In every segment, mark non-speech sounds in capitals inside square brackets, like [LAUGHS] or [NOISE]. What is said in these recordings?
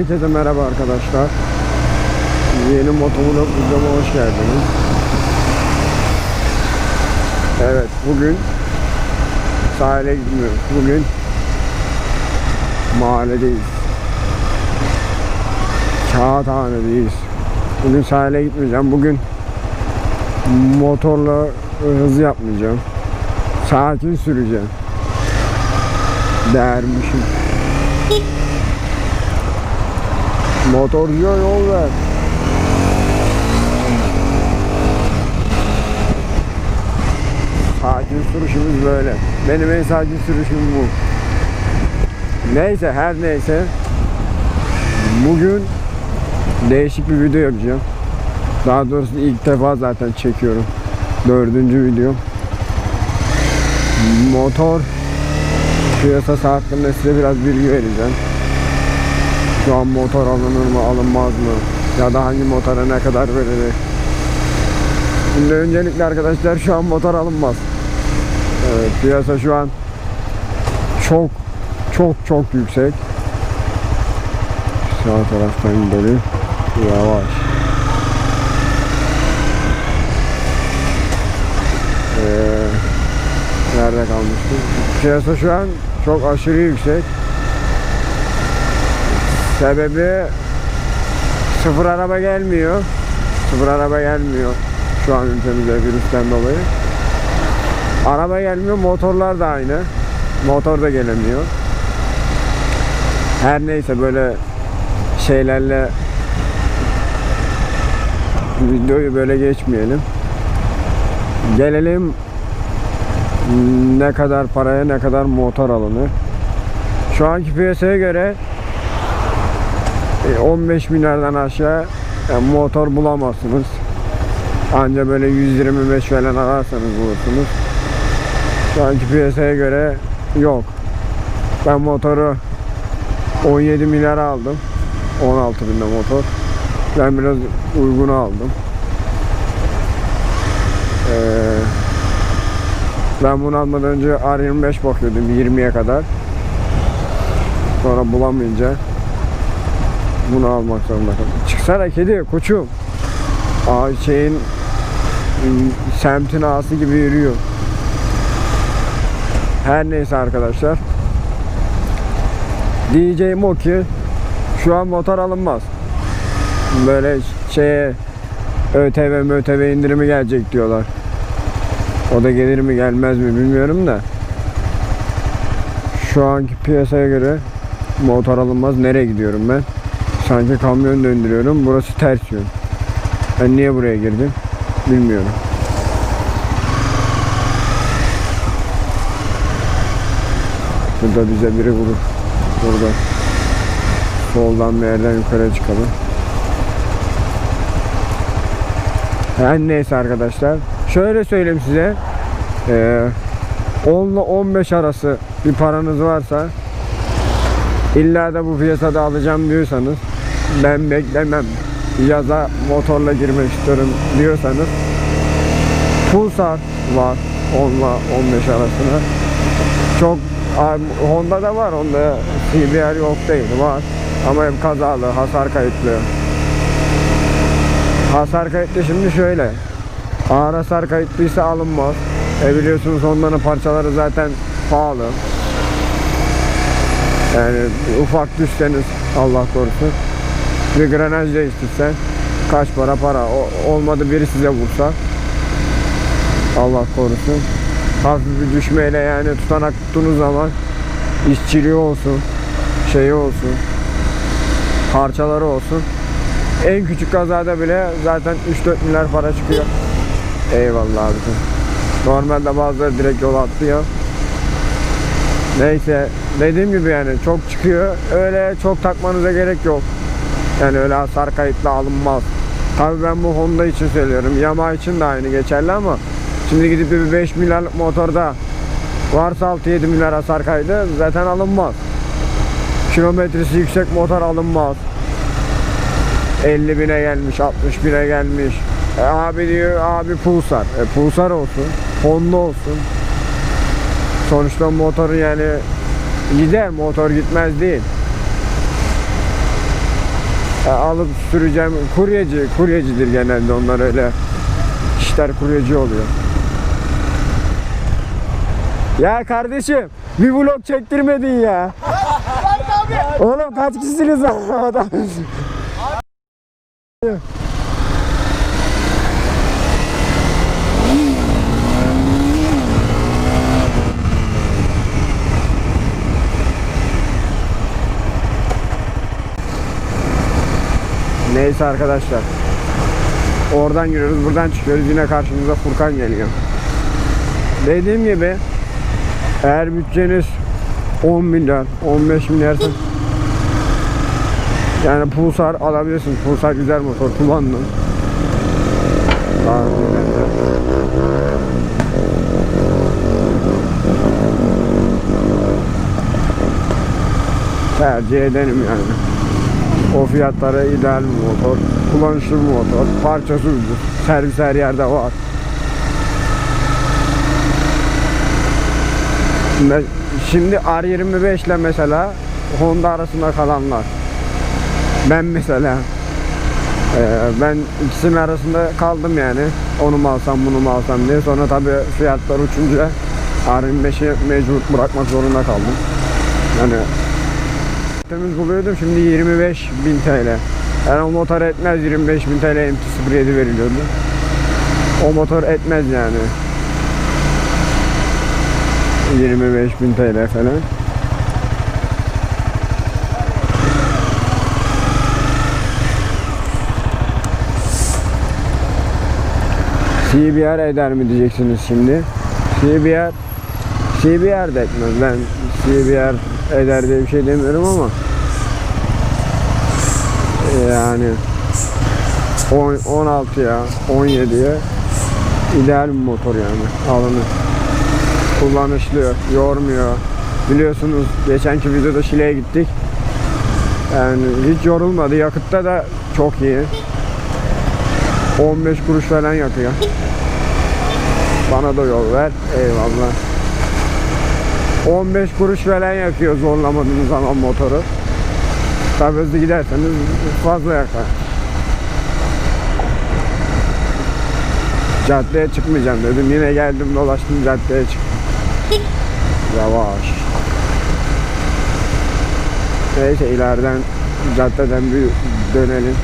Herkese merhaba arkadaşlar. Yeni motovlog videoma hoş geldiniz. Evet bugün sahile gitmiyoruz. Bugün mahalledeyiz. Kağıthanedeyiz. Bugün sahile gitmeyeceğim. Bugün motorla hız yapmayacağım. Sakin süreceğim. Dermişim. Motorcuya yol ver. Sakin sürüşümüz böyle. Benim en sakin sürüşüm bu. Neyse her neyse. Bugün değişik bir video yapacağım. Daha doğrusu ilk defa zaten çekiyorum. Dördüncü video. Motor piyasası hakkında size biraz bilgi vereceğim. Şu an motor alınır mı alınmaz mı? Ya da hangi motora ne kadar verilir? Şimdi öncelikle arkadaşlar şu an motor alınmaz. Evet, piyasa şu an çok çok çok yüksek. Sağ taraftan gidelim. Yavaş. Ee, nerede kalmıştık? Piyasa şu an çok aşırı yüksek. Sebebi sıfır araba gelmiyor. Sıfır araba gelmiyor şu an ülkemizde virüsten dolayı. Araba gelmiyor, motorlar da aynı. Motor da gelemiyor. Her neyse böyle şeylerle videoyu böyle geçmeyelim. Gelelim ne kadar paraya ne kadar motor alınır. Şu anki piyasaya göre 15 milyardan aşağı e, motor bulamazsınız. Anca böyle 125 falan ararsanız bulursunuz. Şu anki piyasaya göre yok. Ben motoru 17 milyar aldım. 16 binde motor. Ben biraz uygun aldım. Ee, ben bunu almadan önce R25 bakıyordum 20'ye kadar. Sonra bulamayınca bunu almak zorunda kaldım. Çıksana kedi koçum. Aa, şeyin ım, semtin ağası gibi yürüyor. Her neyse arkadaşlar. Diyeceğim o ki şu an motor alınmaz. Böyle şeye ÖTV MÖTV indirimi gelecek diyorlar. O da gelir mi gelmez mi bilmiyorum da. Şu anki piyasaya göre motor alınmaz. Nereye gidiyorum ben? Sanki kamyon döndürüyorum. Burası ters yön. Ben niye buraya girdim? Bilmiyorum. Burada bize biri bulur. Burada. Soldan bir yerden yukarı çıkalım. Her neyse arkadaşlar. Şöyle söyleyeyim size. Ee, 10 ile 15 arası bir paranız varsa illa da bu piyasada alacağım diyorsanız ben beklemem. Yaza motorla girmek istiyorum diyorsanız Pulsar var 10 ile 15 arasına. Çok Abi, Honda'da var. Honda CBR yok değil. Var. Ama hep kazalı, hasar kayıtlı. Hasar kayıtlı şimdi şöyle. Ağır hasar kayıtlıysa alınmaz. E biliyorsunuz Honda'nın parçaları zaten pahalı. Yani ufak düşseniz Allah korusun. Bir granaj değiştirsen kaç para para. O, olmadı biri size vursa Allah korusun. Hafif bir düşmeyle yani tutanak tuttuğunuz zaman işçiliği olsun, şeyi olsun, parçaları olsun. En küçük kazada bile zaten 3-4 milyar para çıkıyor. Eyvallah abi. Normalde bazıları direkt yol atlıyor. Neyse dediğim gibi yani çok çıkıyor. Öyle çok takmanıza gerek yok. Yani öyle hasar kayıtlı alınmaz. Tabii ben bu Honda için söylüyorum. Yamaha için de aynı geçerli ama şimdi gidip bir 5 milyarlık motorda varsa 6-7 milyar hasar kaydı zaten alınmaz. Kilometresi yüksek motor alınmaz. 50 bine gelmiş, 60 bine gelmiş. E abi diyor abi Pulsar. E Pulsar olsun. Honda olsun. Sonuçta motoru yani gider motor gitmez değil. E, alıp süreceğim kuryeci, kuryecidir genelde onlar öyle işler kuryeci oluyor. Ya kardeşim bir vlog çektirmedin ya. Oğlum kaç kişisiniz [LAUGHS] adam? Neyse arkadaşlar. Oradan giriyoruz, buradan çıkıyoruz. Yine karşımıza Furkan geliyor. Dediğim gibi eğer bütçeniz 10 milyar, 15 milyarsa yani Pulsar alabilirsin. Pulsar güzel motor. Kullandım. Daha. Tercih ederim yani. O fiyatlara ideal bir motor. Kullanışlı bir motor. Parçası ucuz. Servis her yerde var. Şimdi R25 ile mesela Honda arasında kalanlar. Ben mesela eee, ben ikisinin arasında kaldım yani. Onu mu alsam bunu mu alsam diye. Sonra tabi fiyatlar uçunca R25'i mecbur bırakmak zorunda kaldım. Yani temiz buluyordum şimdi 25 bin TL. Yani o motor etmez 25 bin TL MT-07 veriliyordu. O motor etmez yani. 25 bin TL falan. CBR eder mi diyeceksiniz şimdi. CBR CBR de etmez. Ben CBR eder diye bir şey demiyorum ama yani 10, 16'ya 17'ye ideal bir motor yani alınır kullanışlı, yormuyor. Biliyorsunuz geçenki videoda Şile'ye gittik. Yani hiç yorulmadı. Yakıtta da çok iyi. 15 kuruş falan yakıyor. Bana da yol ver. Eyvallah. 15 kuruş falan yakıyor zorlamadığınız zaman motoru. Tabi hızlı giderseniz fazla yakar. Caddeye çıkmayacağım dedim. Yine geldim dolaştım caddeye çıktım. Yavaş. Neyse ileriden caddeden bir dönelim.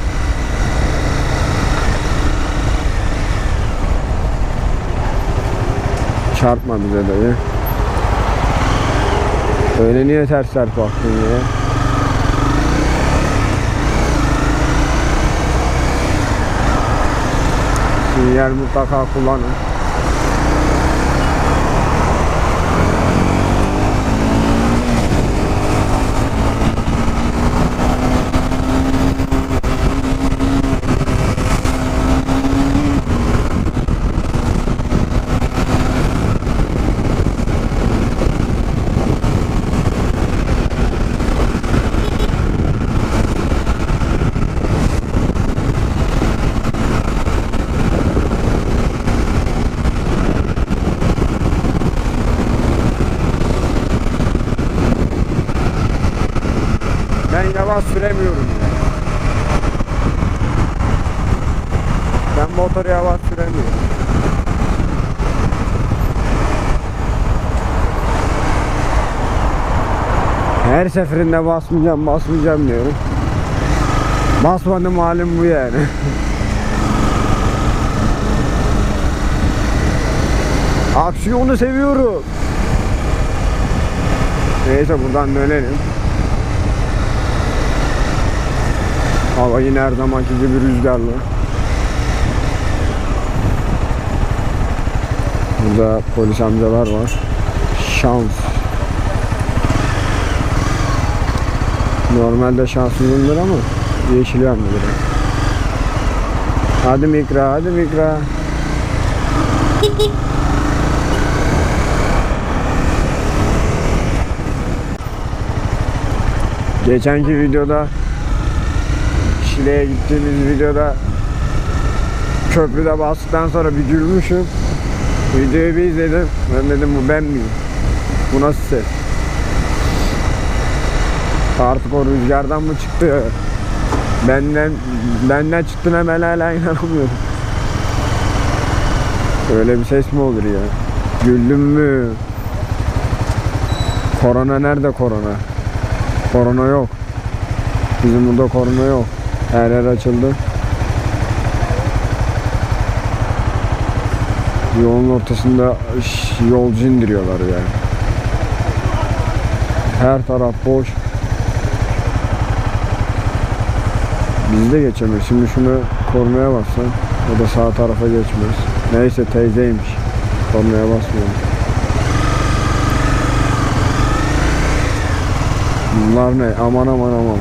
Çarpma bize dayı. Öyle niye ters ters baktın ya? Sinyal mutlaka kullanın. Ben yavaş süremiyorum. Ben motoru yavaş süremiyorum. Her seferinde basmayacağım, basmayacağım diyorum. Basmadım halim bu yani. [LAUGHS] Aksiyonu seviyorum. Neyse buradan dönelim. Hava yine her zamanki gibi rüzgarlı. Burada polis amcalar var. Şans. Normalde şanssızımdır ama yeşil yandı. Hadi Mikra, hadi Mikra. Geçenki videoda Şile'ye gittiğimiz videoda köprüde bastıktan sonra bir gülmüşüm. Videoyu bir izledim. Ben dedim bu ben miyim? Bu nasıl ses? Artık o rüzgardan mı çıktı? Benden benden çıktığına ben hala inanamıyorum. Öyle bir ses mi olur ya? Güldüm mü? Korona nerede korona? Korona yok. Bizim burada korona yok. Her yer açıldı. Yolun ortasında yolcu indiriyorlar ya. Her taraf boş. Biz de geçemiyoruz. Şimdi şunu kornaya bassan o da sağ tarafa geçmez. Neyse teyzeymiş. Kornaya basmıyorum. Bunlar ne? Aman aman aman.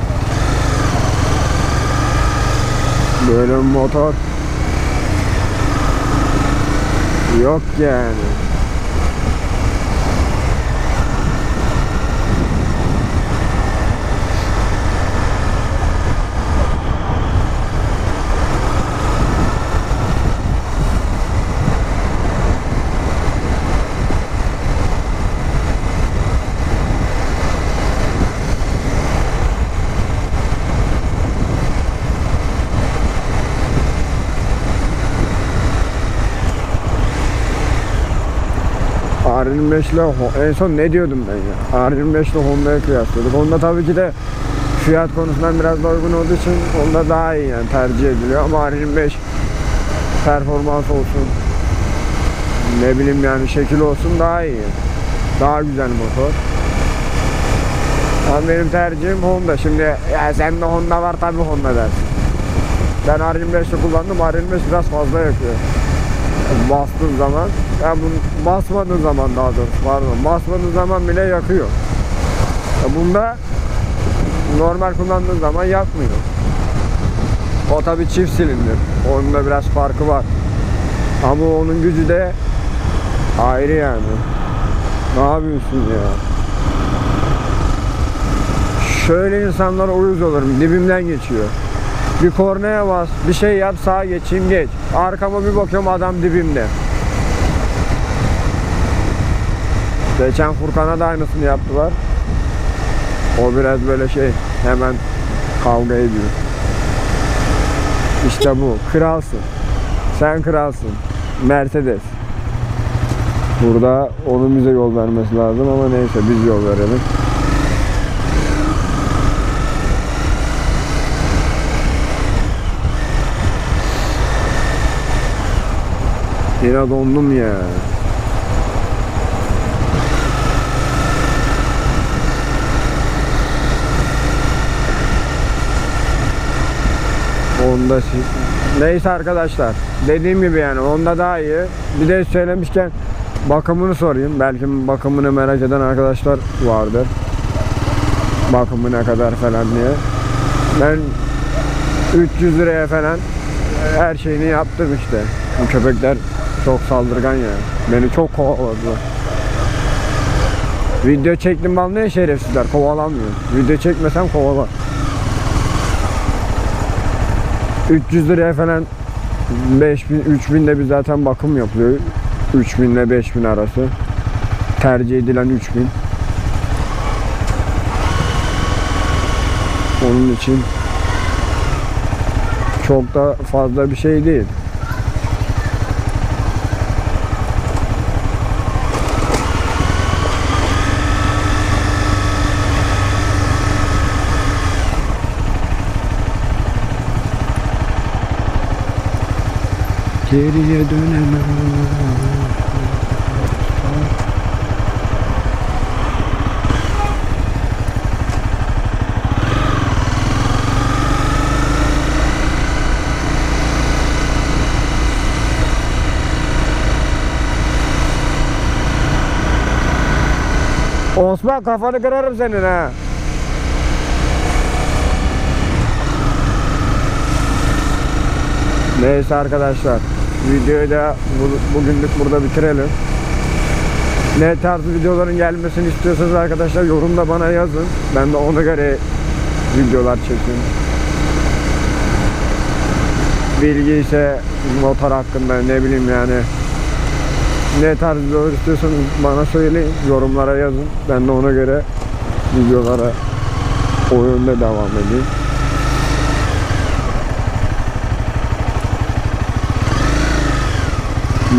Böyle motor yok yani. R25 ile en son ne diyordum ben ya? R25 ile Honda'ya kıyasladık. Honda tabii ki de fiyat konusundan biraz da uygun olduğu için Honda daha iyi yani tercih ediliyor ama R25 performans olsun ne bileyim yani şekil olsun daha iyi. Daha güzel motor. Ama benim tercihim Honda. Şimdi ya sende Honda var tabii Honda dersin. Ben R25'i kullandım. R25 biraz fazla yakıyor bastığın zaman ya bunu basmadığın zaman daha doğrusu pardon basmadığın zaman bile yakıyor. Ya bunda normal kullandığın zaman yakmıyor. O tabi çift silindir. Onun da biraz farkı var. Ama onun gücü de ayrı yani. Ne yapıyorsun ya? Şöyle insanlara uyuz olurum. Dibimden geçiyor. Bir kornaya bas, bir şey yap sağa geçeyim geç. Arkama bir bakıyorum adam dibimde. Geçen Furkan'a da aynısını yaptılar. O biraz böyle şey hemen kavga ediyor. İşte bu. Kralsın. Sen kralsın. Mercedes. Burada onun bize yol vermesi lazım ama neyse biz yol verelim. Yine dondum ya. Onda si- Neyse arkadaşlar. Dediğim gibi yani onda daha iyi. Bir de söylemişken bakımını sorayım. Belki bakımını merak eden arkadaşlar vardır. Bakımı ne kadar falan diye. Ben 300 liraya falan her şeyini yaptım işte. Bu köpekler çok saldırgan ya. Beni çok kovaladılar. Video çektim anlayan şerefsizler kovalamıyor. Video çekmesem kovalar. 300 liraya falan 5000 3000 de bir zaten bakım yapılıyor. 3000 ile 5000 arası. Tercih edilen 3000. Onun için çok da fazla bir şey değil. Geriye dönemem. Osman kafanı kırarım senin ha. Neyse arkadaşlar. Videoyu da bu- bugünlük burada bitirelim. Ne tarz videoların gelmesini istiyorsanız arkadaşlar yorumda bana yazın. Ben de ona göre videolar çekeyim. Bilgi ise motor hakkında ne bileyim yani ne tarz videolar istiyorsanız bana söyleyin. Yorumlara yazın. Ben de ona göre videolara o yönde devam edeyim.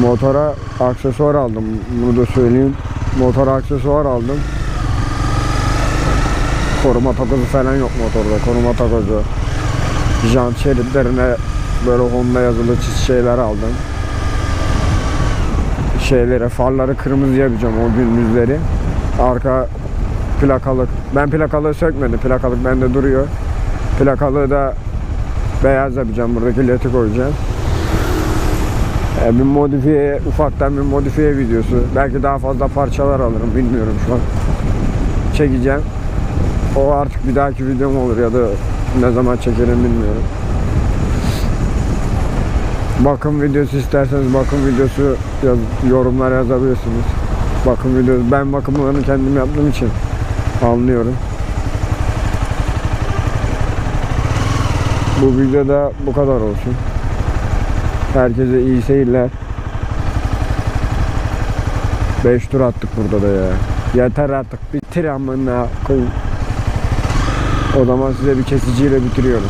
Motora aksesuar aldım. Bunu da söyleyeyim. Motora aksesuar aldım. Koruma takozu falan yok motorda. Koruma takozu. Jant şeritlerine böyle Honda yazılı şeyler aldım. Şeylere farları kırmızı yapacağım o gündüzleri. Arka plakalık. Ben plakalığı sökmedim. Plakalık bende duruyor. Plakalığı da beyaz yapacağım. Buradaki leti koyacağım. Ee, bir modifiye, ufaktan bir modifiye videosu. Belki daha fazla parçalar alırım bilmiyorum şu an. Çekeceğim. O artık bir dahaki videom olur ya da ne zaman çekerim bilmiyorum. Bakım videosu isterseniz bakım videosu yaz, yorumlara yazabilirsiniz. Bakım videosu. Ben bakımlarını kendim yaptığım için anlıyorum. Bu videoda bu kadar olsun. Herkese iyi seyirler. 5 tur attık burada da ya. Yeter artık bitir amına koyayım. O zaman size bir kesiciyle bitiriyorum.